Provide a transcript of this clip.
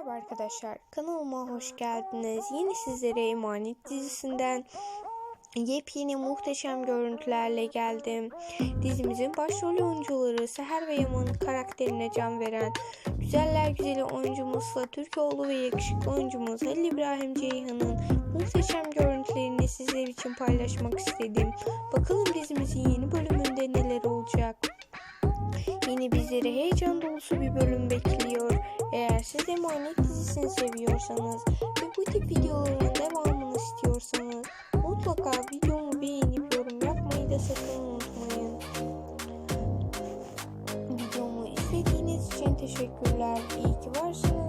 Merhaba arkadaşlar, kanalıma hoş geldiniz. Yine sizlere Emanet dizisinden yepyeni muhteşem görüntülerle geldim. Dizimizin başrol oyuncuları Seher ve Yaman'ın karakterine can veren güzeller güzeli oyuncumuz Sıla Türkoğlu ve yakışıklı oyuncumuz Halil İbrahim Ceyhan'ın muhteşem görüntülerini sizler için paylaşmak istedim. Bakalım dizimizin yeni bölümünde neler olacak. Yine bizleri heyecan dolusu bir bölüm bekliyor. Eğer siz Emanet dizisini seviyorsanız ve bu tip videoların devamını istiyorsanız mutlaka videomu beğenip yorum yapmayı da sakın unutmayın. Videomu izlediğiniz için teşekkürler. İyi ki varsınız.